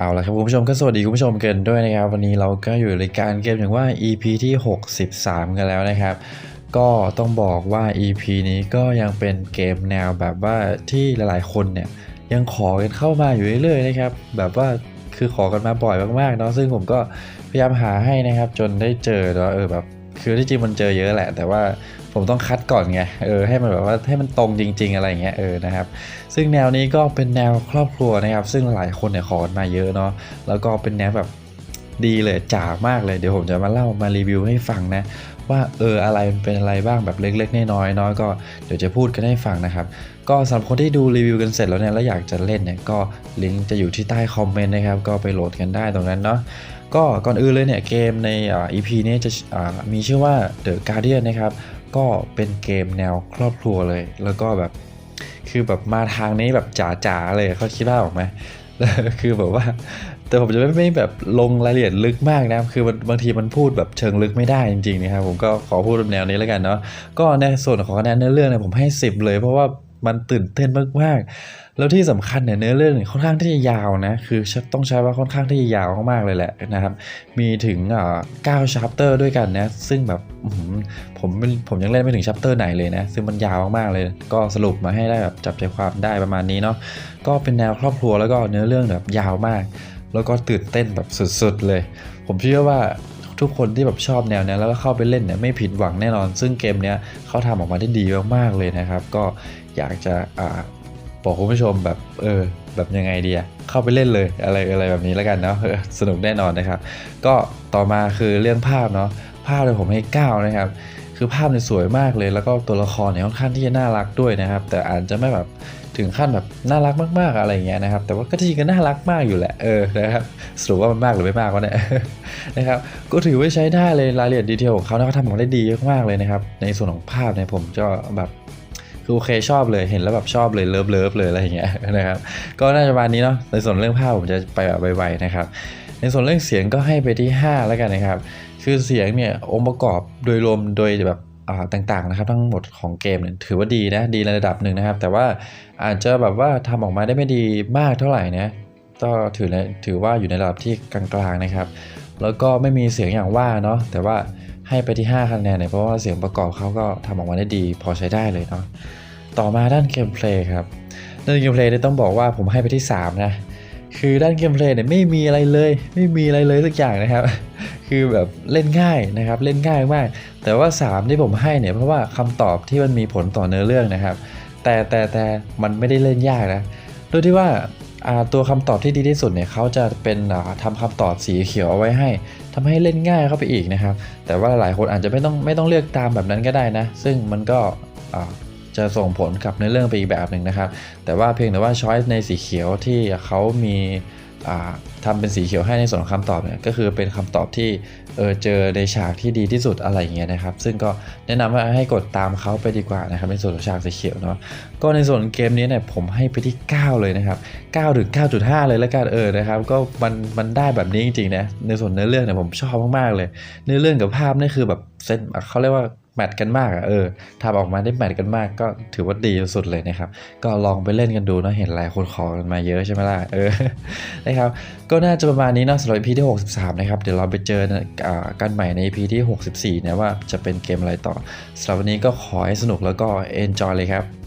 เอาละครับคุณผู้ชมก็สวัสดีคุณผู้ชมกันด้วยนะครับ วันนี้เราก็อยู่ในการเกมอย่างว่า EP ที่ 63 กันแล้วนะครับ ก็ต้องบอกว่า EP นี้ก็ยังเป็นเกมแนวแบบว่าที่หลายๆคนเนี่ยยังขอกันเข้ามาอยู่เรื่อยๆนะครับ แบบว่าคือขอกันมาบ่อยมากๆเนาะซึ่งผมก็พยายามหาให้นะครับ จนได้เจอเนาะเออแบบคือที่จริงมันเจอเยอะแหละ แต่ว่า ผมต้องคัดก่อนไงเออให้มันแบบว่าให้มันตรงจริง ๆ อะไรอย่างเงี้ยเออนะครับ ซึ่งแนวนี้ก็เป็นแนวครอบครัวนะครับ ซึ่งหลายคนเนี่ยขอมาเยอะเนาะแล้วก็เป็นแนวแบบดีเลยจ๋ามากเลยเดี๋ยวผมจะมาเล่ามารีวิวให้ฟังนะ ว่าเอออะไรมันเป็นอะไรบ้างแบบเล็กๆน้อยๆเนาะก็เดี๋ยวจะพูดกันให้ฟังนะครับ ก็สำหรับคนที่ดูรีวิวกันเสร็จแล้วเนี่ยแล้วอยากจะเล่นเนี่ยก็ลิงก์จะอยู่ที่ใต้คอมเมนต์นะครับก็ไปโหลดกันได้ตรงนั้นเนาะ ก็ก่อนอื่นเลยเนี่ยเกมในอ่า EP นี้จะมีชื่อว่า The Guardian นะครับก็เป็นเกมแนวครอบครัวเลย แล้วก็แบบคือแบบมาทางนี้แบบจ๋าๆเลยเขาคิดว่าออกไหมคือแบบว่า แต่ผมจะไม่ไม่แบบลงรายละเอียดลึกมากนะคือมันบางทีมันพูดแบบเชิงลึกไม่ได้จริงๆนะครับผมก็ขอพูดแบบแนวนี้แล้วกันเนาะก็ในส่วนของคะแนนเนื้อเรื่องเนี่ยผมให้ 10 เลยเพราะว่า มันตื่นเต้นมากๆ แล้วที่สำคัญเนี่ยเนื้อเรื่องเนี่ยค่อนข้างที่จะยาวนะ คือต้องใช้ว่าค่อนข้างที่จะยาวมากๆเลยแหละนะครับ มีถึงอ่าชัปเตอร์ด้วยกันนะ ซึ่งแบบผมผมยังเล่นไม่ถึงชัปเตอร์ไหนเลยนะ ซึ่งมันยาวมากๆเลย ก็สรุปมาให้ได้แบบจับใจความได้ประมาณนี้เนาะ ก็เป็นแนวครอบครัวแล้วก็เนื้อเรื่องแบบยาวมาก แล้วก็ตื่นเต้นแบบสุดๆเลย ผมเชื่อว่า ทุกคนที่แบบชอบแนวเนี้ยแล้วก็เข้าไปเล่นเนี่ยไม่ผิดหวังแน่นอน ซึ่งเกมเนี้ยเขาทำออกมาได้ดีมากๆเลยนะครับ ก็อยากจะอ่าบอกคุณผู้ชมแบบเออแบบยังไงดีอะเข้าไปเล่นเลยอะไรอะไรแบบนี้แล้วกันเนาะสนุกแน่นอนนะครับ ก็ต่อมาคือเรื่องภาพเนาะภาพเลยผมให้ 9 นะครับ คือภาพเนี่ยสวยมากเลย แล้วก็ตัวละครเนี่ยค่อนข้างที่จะน่ารักด้วยนะครับ แต่อาจจะไม่แบบ ถึงขั้นแบบน่ารักมากๆอะไรอย่างเงี้ยนะครับ แต่ว่าก็ที่ก็น่ารักมากอยู่แหละเออนะครับสรุปว่ามันมากหรือไม่มากวะเนี่ยนะครับก็ถือว่าใช้ได้เลยรายละเอียดดีเทลของเขานะเขาทำออกมาได้ดีมากๆเลยนะครับในส่วนของภาพเนี่ยผมก็แบบคือโอเคชอบเลยเห็นแล้วแบบชอบเลยเลิฟเลิฟเลยอะไรอย่างเงี้ยนะครับก็น่าจะประมาณนี้เนาะในส่วนเรื่องภาพผมจะไปแบบไวๆนะครับในส่วนเรื่องเสียงก็ให้ไปที่ 5 แล้วกันนะครับ คือเสียงเนี่ยองค์ประกอบโดยรวมโดยแบบ ต่างๆนะครับ ทั้งหมดของเกมเนี่ยถือว่าดีนะดีในระดับหนึ่งนะครับ แต่ว่าอาจจะแบบว่าทำออกมาได้ไม่ดีมากเท่าไหร่นะก็ถือในถือว่าอยู่ในระดับที่กลางๆนะครับ แล้วก็ไม่มีเสียงอย่างว่าเนาะแต่ว่าให้ไปที่5คะแนนเนี่ยเพราะว่าเสียงประกอบเขาก็ทำออกมาได้ดี พอใช้ได้เลยเนาะต่อมาด้านเกมเพลย์ครับด้านเกมเพลย์เนี่ยต้องบอกว่าผมให้ไปที่ 3 นะ คือด้านเกมเพลย์เนี่ยไม่มีอะไรเลย ไม่มีอะไรเลยสักอย่างนะครับ คือแบบเล่นง่ายนะครับเล่นง่ายมาก แต่ว่า 3 ที่ผมให้เนี่ยเพราะว่าคำตอบที่มันมีผลต่อเนื้อเรื่องนะครับ แต่แต่แต่มันไม่ได้เล่นยากนะโดยที่ว่าตัวคำตอบที่ดีที่สุดเนี่ยเขาจะเป็นอ่าทำคำตอบสีเขียวเอาไว้ให้ทำให้เล่นง่ายเข้าไปอีกนะครับ แต่ว่าหลายคนอาจจะไม่ต้องไม่ต้องเลือกตามแบบนั้นก็ได้นะ ซึ่งมันก็ จะส่งผลกับในเรื่องไปอีกแบบหนึ่งนะครับ แต่ว่าเพียงแต่ว่าช้อยส์ในสีเขียวที่เขามีอ่าทำเป็นสีเขียวให้ในส่วนของคำตอบเนี่ยก็คือเป็นคำตอบที่เออเจอในฉากที่ดีที่สุดอะไรเงี้ยนะครับ ซึ่งก็แนะนำว่าให้กดตามเขาไปดีกว่านะครับในส่วนของฉากสีเขียวเนาะก็ในส่วนเกมนี้เนี่ยผมให้ไปที่ 9 เลยนะครับ9ถึง9.5 เลยแล้วกันเออนะครับก็มันมันได้แบบนี้จริงๆนะในส่วนเนื้อเรื่องเนี่ยผมชอบมากๆเลย เนื้อเรื่องกับภาพนี่คือแบบเซตเขาเรียกว่า มทกันมากอะเออทำออกมาได้แมทกันมากก็ถือว่าดีสุดเลยนะครับ ก็ลองไปเล่นกันดูเนาะเห็นหลายคนขอกันมาเยอะใช่ไหมล่ะเออนะครับ ก็น่าจะประมาณนี้เนาะสำหรับ EP ที่ 63 นะครับ เดี๋ยวเราไปเจออ่ากันใหม่ใน EP ที่ 64 นะว่าจะเป็นเกมอะไรต่อสำหรับวันนี้ก็ขอให้สนุกแล้วก็ enjoy เลยครับ